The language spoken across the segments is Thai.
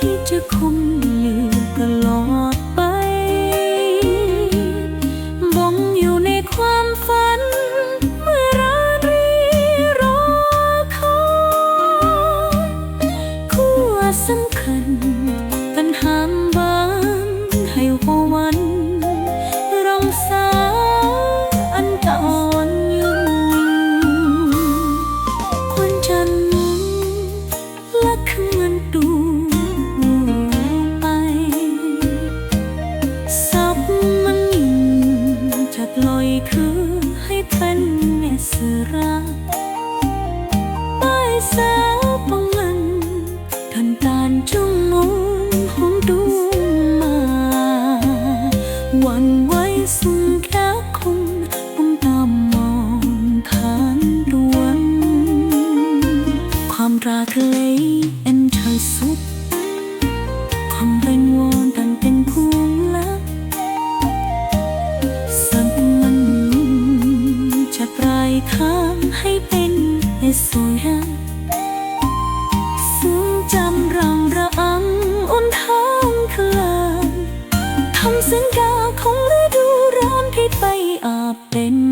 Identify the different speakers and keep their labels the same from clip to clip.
Speaker 1: ที่จะคมอยู่ตลอดไปบ่งอยู่ในความฝัน เมื่อรรรอคอยคู่สัง ทำให้เป็นสวยซึ่งจำรำระอังอุ่นท้องคลานทำสัญญาของฤดูร้อนพิษไปอาบเป็น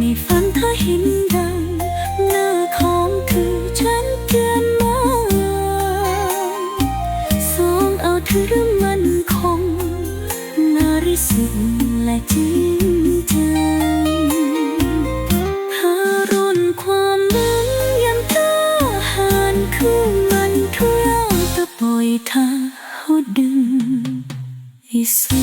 Speaker 1: ในฝันเธอเห็นดังหน้าของเธอฉันเตืนมาสองเอาเธอมันคงนาริสุและจริงจังหรุ่ความลืมยำตาหานคือมันทุเรศตะปอยทางหดึงอีสู